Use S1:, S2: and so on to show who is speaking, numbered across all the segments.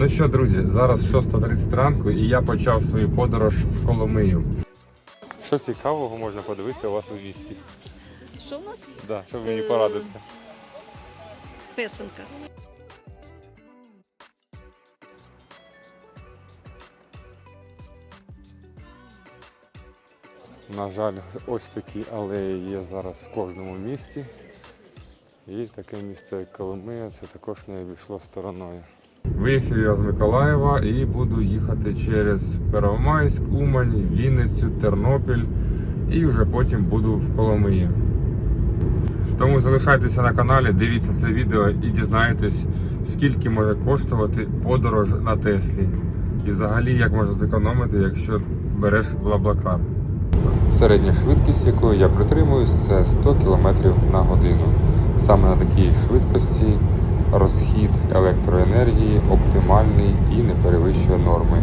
S1: Ну що, друзі, зараз 6.30 ранку і я почав свою подорож в Коломию. Що цікавого можна подивитися у вас у місті?
S2: Що в нас?
S1: Да, що ви мені
S2: Е,
S1: порадите?
S2: Писанка.
S1: На жаль, ось такі алеї є зараз в кожному місті. І таке місто, як Коломия, це також не обійшло стороною. Виїхав я з Миколаєва і буду їхати через Первомайськ, Умань, Вінницю, Тернопіль і вже потім буду в Коломиї. Тому залишайтеся на каналі, дивіться це відео і дізнаєтесь, скільки може коштувати подорож на Теслі. І взагалі як можна зекономити, якщо береш Блаблакар. Середня швидкість, якої я притримуюсь, це 100 км на годину. Саме на такій швидкості розхід електроенергії оптимальний і не перевищує норми.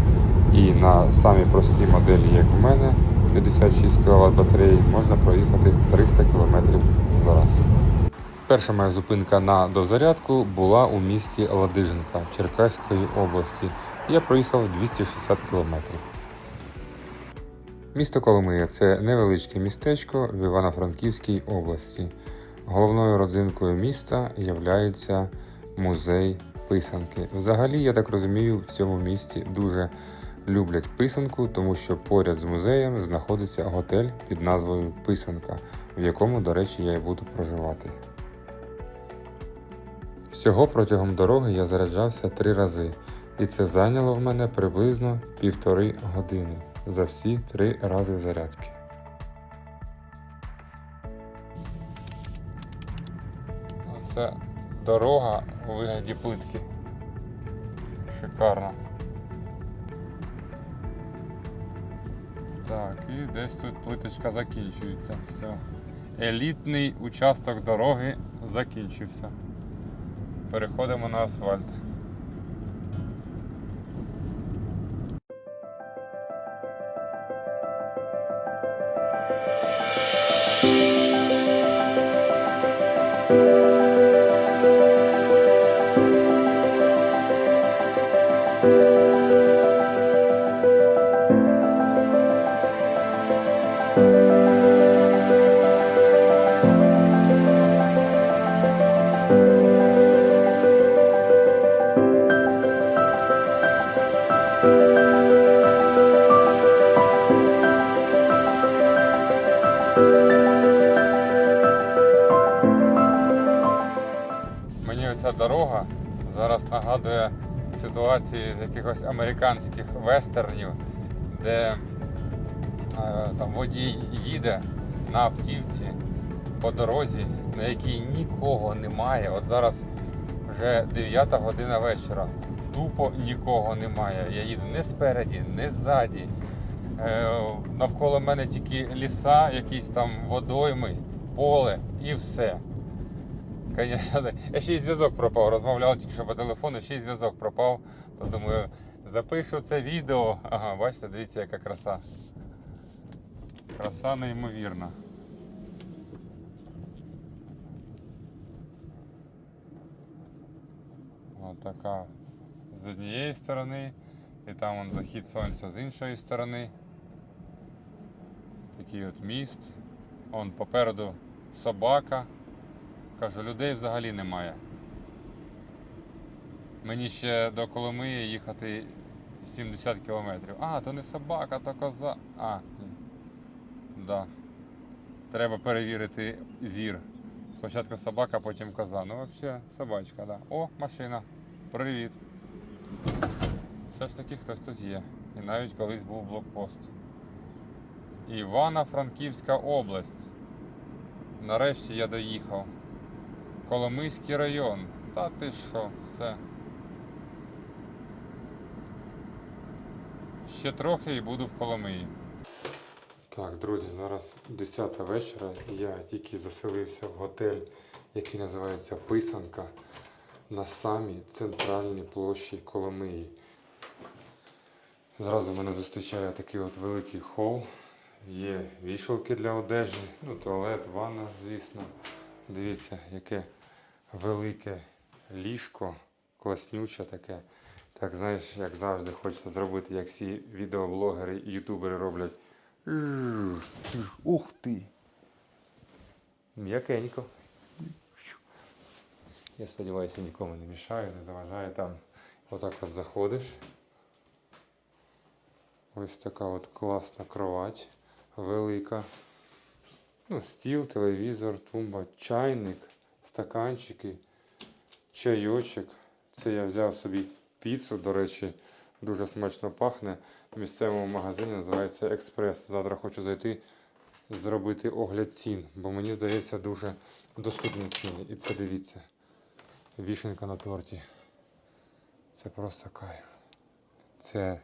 S1: І на самій простій моделі, як в мене, 56 кВт батареї, можна проїхати 300 км за раз. Перша моя зупинка на дозарядку була у місті Ладиженка Черкаської області. Я проїхав 260 кілометрів. Місто Коломия це невеличке містечко в Івано-Франківській області. Головною родзинкою міста є музей писанки. Взагалі, я так розумію, в цьому місті дуже люблять писанку, тому що поряд з музеєм знаходиться готель під назвою Писанка, в якому, до речі, я і буду проживати. Всього протягом дороги я заряджався три рази, і це зайняло в мене приблизно півтори години за всі три рази зарядки. Це дорога у вигляді плитки. Шикарно. Так, і десь тут плиточка закінчується. Все. Елітний участок дороги закінчився. Переходимо на асфальт. Ситуації з якихось американських вестернів, де е, там водій їде на автівці по дорозі, на якій нікого немає. От зараз вже 9 година вечора. Тупо нікого немає. Я їду не спереді, не ззаді. Е, навколо мене тільки ліса, якісь там водойми, поле і все. Конечно, я ще й зв'язок пропав. Розмовляв тільки що по телефону, ще й зв'язок пропав. То думаю, запишу це відео. Ага, бачите, дивіться, яка краса. Краса неймовірна. Ось така з однієї сторони, і там вон захід сонця з іншої сторони. Такий от міст. Он попереду собака. Кажу, людей взагалі немає. Мені ще до Коломиї їхати 70 кілометрів. А, то не собака, то коза. А, ні. Да. Треба перевірити зір. Спочатку собака, потім коза. Ну, взагалі, собачка, да. О, машина. Привіт. Все ж таки хтось тут є. І навіть колись був блокпост. Івано-Франківська область. Нарешті я доїхав. Коломийський район. Та ти що, все. Ще трохи і буду в Коломиї. Так, друзі, зараз 10 вечора. Я тільки заселився в готель, який називається Писанка на самій центральній площі Коломиї. Зразу мене зустрічає такий от великий хол. Є вішалки для одежі, ну, туалет, ванна, звісно. Дивіться, яке велике ліжко, класнюче таке. Так, знаєш, як завжди хочеться зробити, як всі відеоблогери і ютубери роблять. Ух ти! М'якенько. Я сподіваюся, нікому не мішаю, не заважаю там. Отак от заходиш. Ось така от класна кровать, велика. Ну, стіл, телевізор, тумба, чайник, стаканчики, чайочок. Це я взяв собі піцу, до речі, дуже смачно пахне. В місцевому магазині називається Експрес. Завтра хочу зайти, зробити огляд цін, бо мені здається дуже доступні ціни. І це дивіться. Вішенка на торті. Це просто кайф. Це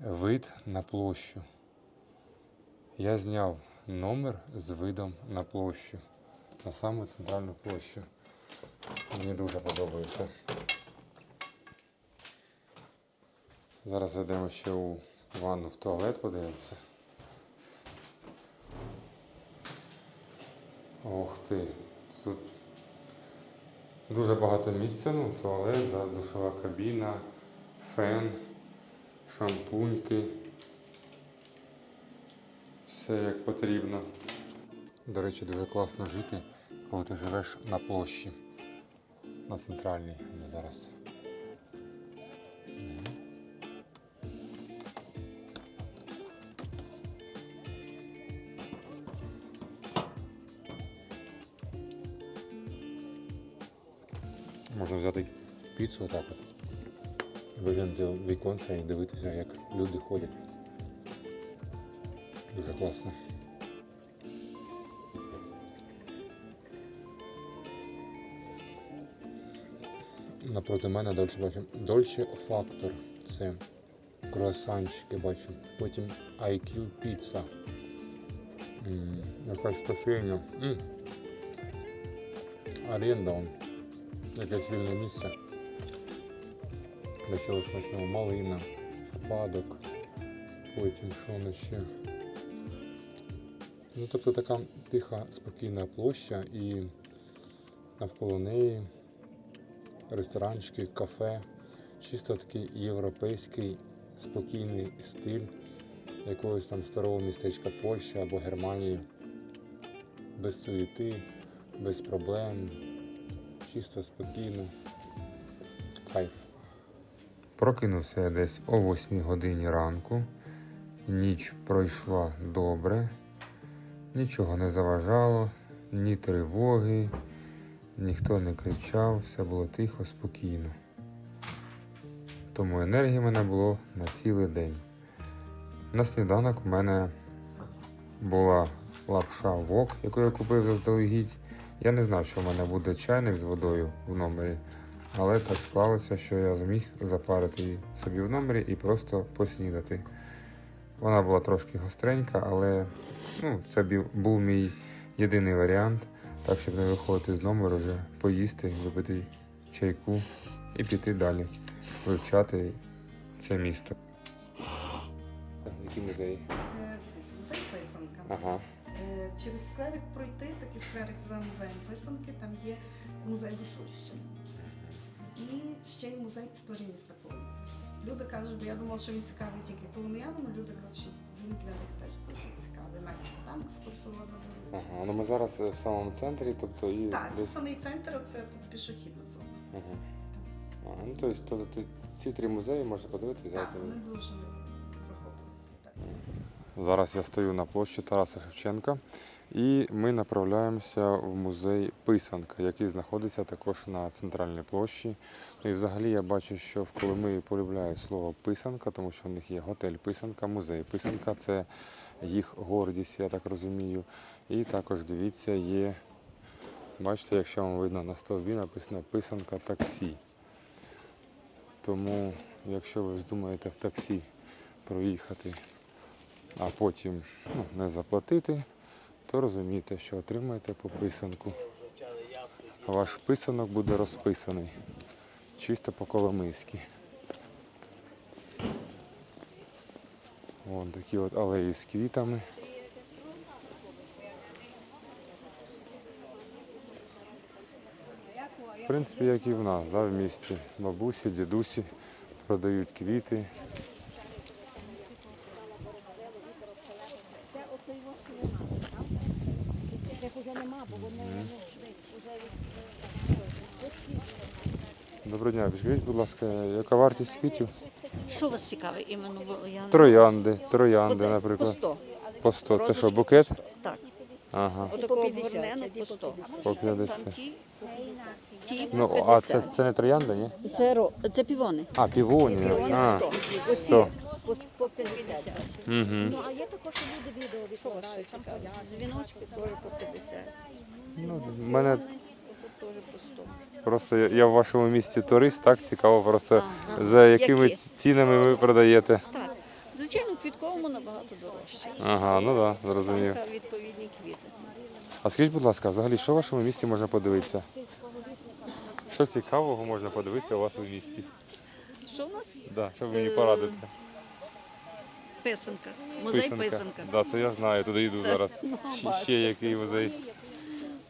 S1: вид на площу. Я зняв номер з видом на площу. На саму центральну площу. Мені дуже подобається. Зараз зайдемо ще у ванну в туалет, подивимося. Ох ти, тут дуже багато місця, ну, туалет, да, душова кабіна, фен, шампуньки. Все як потрібно. До речі, дуже класно жити, коли ти живеш на площі. На центральній де зараз. Можна взяти піцу отак от. Виглянути в віконце і дивитися, як люди ходять. Дуже класно. Напроти мене дольше бачу. Дольче Фактор. Це круасанчики бачу. Потім IQ. М, Якась кофейня. Аренда. он. Якесь вільне місце. Для чого смачного малина, спадок. Потім що воно ще. Ну, тобто така тиха, спокійна площа і навколо неї ресторанчики, кафе, чисто такий європейський спокійний стиль якогось там старого містечка Польщі або Германії. Без суєти, без проблем, чисто спокійно. Кайф. Прокинувся я десь о 8 годині ранку. Ніч пройшла добре, нічого не заважало, ні тривоги, ніхто не кричав, все було тихо, спокійно. Тому енергії в мене було на цілий день. На сніданок у мене була лапша вок, яку я купив заздалегідь. Я не знав, що в мене буде чайник з водою в номері, але так склалося, що я зміг запарити її собі в номері і просто поснідати. Вона була трошки гостренька, але ну, це був мій єдиний варіант, так щоб не виходити з номеру, вже поїсти, випити чайку і піти далі вивчати це місто. Які музеї?
S2: Е, Музей писанка.
S1: Ага.
S2: Е, Через скверик пройти, такий скверик за музеєм писанки, там є музей Гуцульщини. І ще й музей історії міста Коломия. Люди кажуть, бо я думала, що він цікавий тільки коломиянам, а люди кажуть, що він для них теж дуже цікавий. Навіть там екскурсовода беруть.
S1: Ага. Ну ми зараз в самому центрі, тобто і
S2: Так, це
S1: десь.
S2: самий центр, оце тут пішохідна зона.
S1: Ага. Ага. Ну, тобто, то, ці три музеї можна подивитися.
S2: Так,
S1: зараз.
S2: вони дуже захоплені. Так.
S1: Зараз я стою на площі Тараса Шевченка і ми направляємося в музей Писанка, який знаходиться також на центральній площі. Ну і взагалі я бачу, що в Коломиї полюбляють слово писанка, тому що в них є готель Писанка, музей Писанка це їх гордість, я так розумію. І також дивіться, є, бачите, якщо вам видно на стовбі написано Писанка таксі. Тому, якщо ви здумаєте в таксі проїхати а потім ну, не заплатити, то розумієте, що отримаєте по писанку. Ваш писанок буде розписаний. Чисто по коломийськи. Вон такі от алеї з квітами. В принципі, як і в нас, да, в місті. Бабусі, дідусі продають квіти.
S3: Їх уже нема, бо вони ну, вже
S1: Доброго дня, підскажіть, будь ласка, яка вартість квітів?
S3: Що вас цікавить іменно? Бо я не-
S1: Троянди,
S3: По
S1: троянди,
S3: 10,
S1: наприклад.
S3: По 100.
S1: По 100. Це що, букет?
S3: по 100. Так.
S1: Ага.
S3: Отакого горнену по 100.
S1: По 50.
S3: Там ті, ті
S1: Ну,
S3: по
S1: а це, це не троянда, ні?
S3: Це, ро... це півони.
S1: А, півоні.
S3: Півони
S1: А,
S3: 100.
S1: 100.
S3: по, по 50.
S1: Угу.
S3: Ну, а є також люди відео відкладають. Там дзвіночки теж по 50.
S1: Ну, в мене
S3: теж по 100.
S1: Просто я, в вашому місті турист, так цікаво просто
S3: Ага.
S1: за якими
S3: Які?
S1: цінами ви продаєте.
S3: Так. Звичайно, в квітковому набагато дорожче.
S1: Ага, ну так, да, зрозумів.
S3: Відповідні квіти.
S1: А скажіть, будь ласка, взагалі, що в вашому місті можна подивитися? Що цікавого можна подивитися у вас у місті?
S3: Що в нас?
S1: Да, що ви мені порадите?
S3: Писанка. Музей писанка.
S1: Да, це я знаю, туди йду зараз.
S3: Ну,
S1: ще який музей.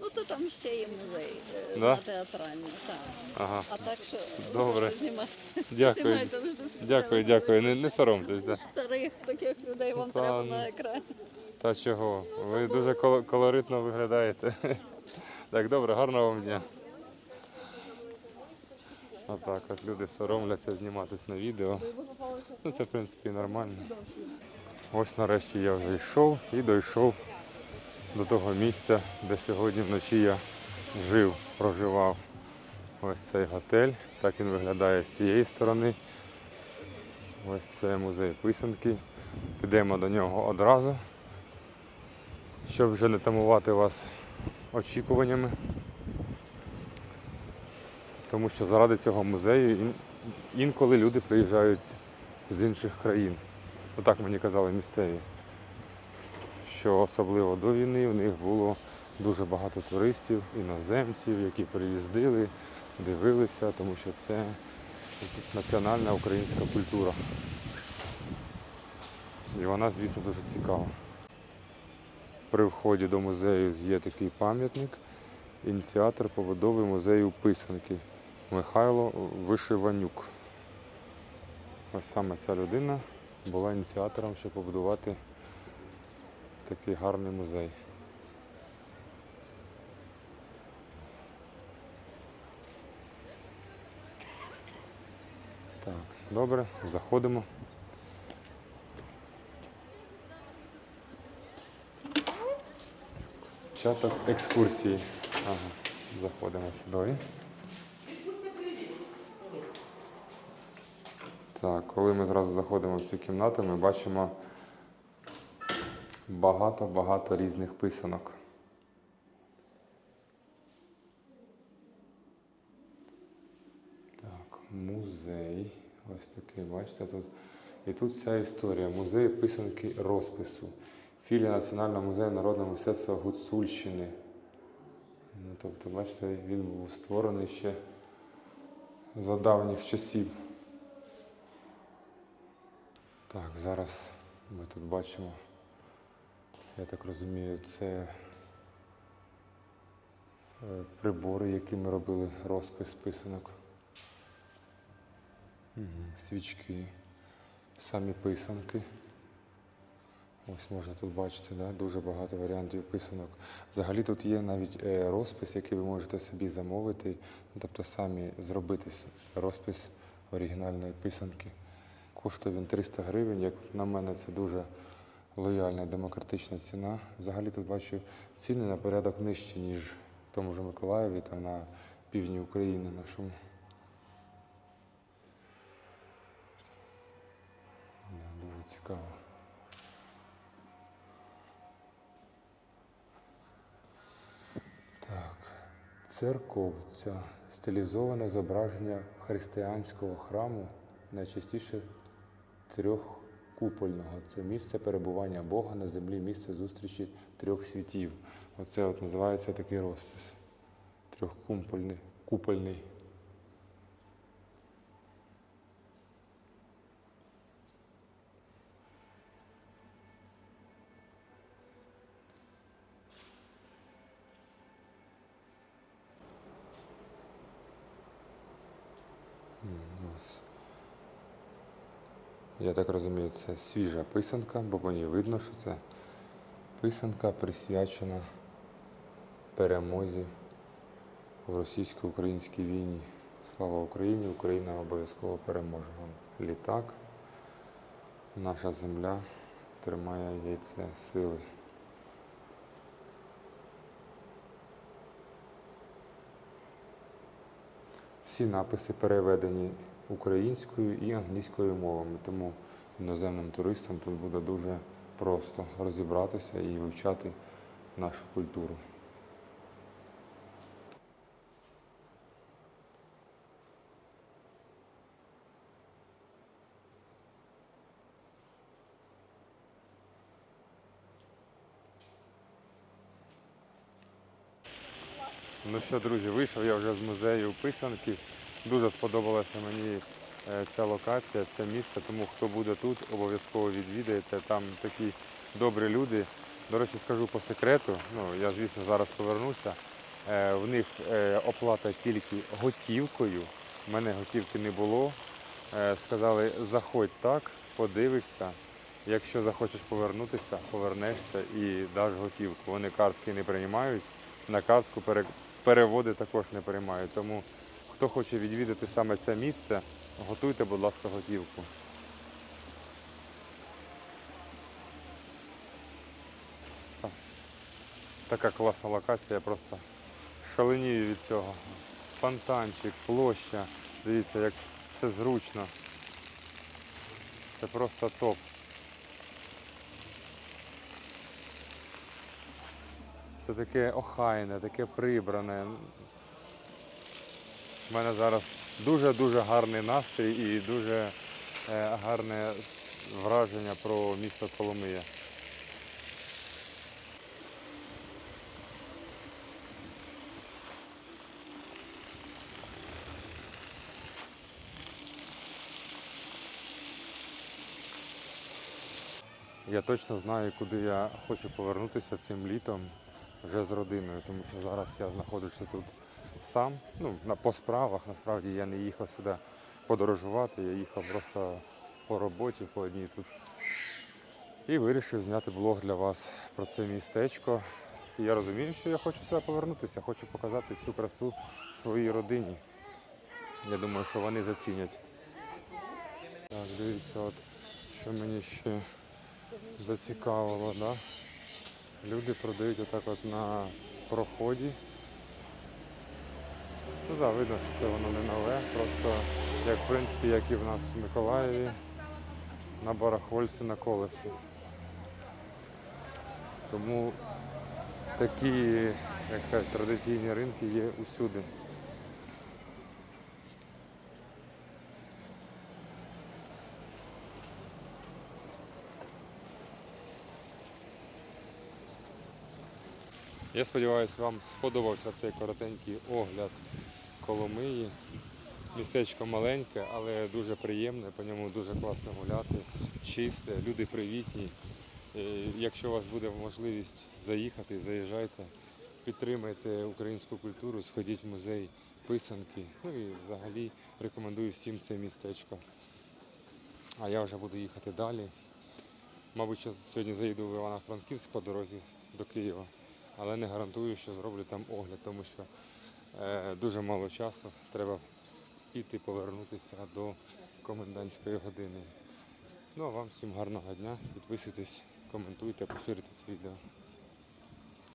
S3: Ну то там ще є музей е,
S1: Да?
S3: на театральний, так.
S1: Ага,
S3: А так що
S1: Добре.
S3: знімати.
S1: дякую.
S3: Знімайте, ви ж
S1: Дякую, дякую. Не, не соромтесь. Да.
S3: Старих таких людей вам
S1: Та,
S3: треба
S1: ну.
S3: на екрані.
S1: Та чого? Ви дуже коло- колоритно виглядаєте. Так, добре, гарного вам дня. Отак от люди соромляться зніматись на відео. Ну це в принципі нормально. Ось нарешті я вже йшов і дійшов до того місця, де сьогодні вночі я жив, проживав. Ось цей готель. Так він виглядає з цієї сторони. Ось це музей писанки. Підемо до нього одразу щоб вже не тамувати вас очікуваннями. Тому що заради цього музею інколи люди приїжджають з інших країн. Отак мені казали місцеві. Що особливо до війни в них було дуже багато туристів, іноземців, які приїздили, дивилися, тому що це національна українська культура. І вона, звісно, дуже цікава. При вході до музею є такий пам'ятник, ініціатор побудови музею писанки Михайло Вишиванюк. Ось саме ця людина була ініціатором, щоб побудувати такий гарний музей. Так, добре, заходимо. Початок екскурсії. Ага, заходимо сюди. Так, коли ми зразу заходимо в цю кімнату, ми бачимо багато-багато різних писанок. Так, музей. Ось такий, бачите, тут. І тут вся історія. Музей писанки розпису. Філія Національного музею народного мистецтва Гуцульщини. Ну, тобто, бачите, він був створений ще за давніх часів. Так, зараз ми тут бачимо, я так розумію, це е, прибори, якими робили розпис писанок. Угу. Свічки, самі писанки. Ось можна тут бачити, да? дуже багато варіантів писанок. Взагалі тут є навіть е, розпис, який ви можете собі замовити, ну, тобто самі зробити розпис оригінальної писанки. Коштує він 300 гривень. Як на мене, це дуже лояльна демократична ціна. Взагалі тут бачу ціни на порядок нижчі, ніж в тому ж Миколаєві та на півдні України нашому. Дуже цікаво. Так, церковця. Стилізоване зображення християнського храму, найчастіше трьохкупольного. Це місце перебування Бога на землі, місце зустрічі трьох світів. Оце от називається такий розпис. Трьохкупольний. Купольний. Я так розумію, це свіжа писанка, бо ній видно, що це писанка присвячена перемозі в російсько-українській війні. Слава Україні! Україна обов'язково переможе. Літак, наша земля тримає яйце сили. Всі написи переведені українською і англійською мовами, тому іноземним туристам тут буде дуже просто розібратися і вивчати нашу культуру. Ну що, друзі, вийшов я вже з музею писанки. Дуже сподобалася мені е, ця локація, це місце, тому хто буде тут, обов'язково відвідайте. Там такі добрі люди. До речі, скажу по секрету. Ну, я, звісно, зараз повернуся. Е, В них е, оплата тільки готівкою. У мене готівки не було. Сказали, заходь так, подивишся. Якщо захочеш повернутися, повернешся і даш готівку. Вони картки не приймають, на картку переводи також не приймають. Тому хто хоче відвідати саме це місце, готуйте, будь ласка, готівку. Це така класна локація, я просто шаленію від цього. Фонтанчик, площа. Дивіться, як все зручно. Це просто топ. Це таке охайне, таке прибране. У мене зараз дуже-дуже гарний настрій і дуже е, гарне враження про місто Коломия. Я точно знаю, куди я хочу повернутися цим літом вже з родиною, тому що зараз я знаходжуся тут сам. Ну, на, по справах. Насправді я не їхав сюди подорожувати, я їхав просто по роботі, по одній тут. І вирішив зняти блог для вас про це містечко. І я розумію, що я хочу сюди повернутися, хочу показати цю красу своїй родині. Я думаю, що вони зацінять. Так, дивіться, от що мені ще зацікавило, да? Люди продають отак от на проході. Ну так, видно, що це воно не нове, просто як в принципі, як і в нас в Миколаєві, на барахольці на колесі. Тому такі, як сказати, традиційні ринки є усюди. Я сподіваюся, вам сподобався цей коротенький огляд Коломиї. Містечко маленьке, але дуже приємне, по ньому дуже класно гуляти, чисте, люди привітні. Якщо у вас буде можливість заїхати, заїжджайте, підтримайте українську культуру, сходіть в музей писанки. Ну і взагалі рекомендую всім це містечко. А я вже буду їхати далі. Мабуть, сьогодні заїду в Івано-Франківськ по дорозі до Києва, але не гарантую, що зроблю там огляд, тому що дуже мало часу. Треба піти повернутися до комендантської години. Ну а вам всім гарного дня. Підписуйтесь, коментуйте, поширюйте це відео.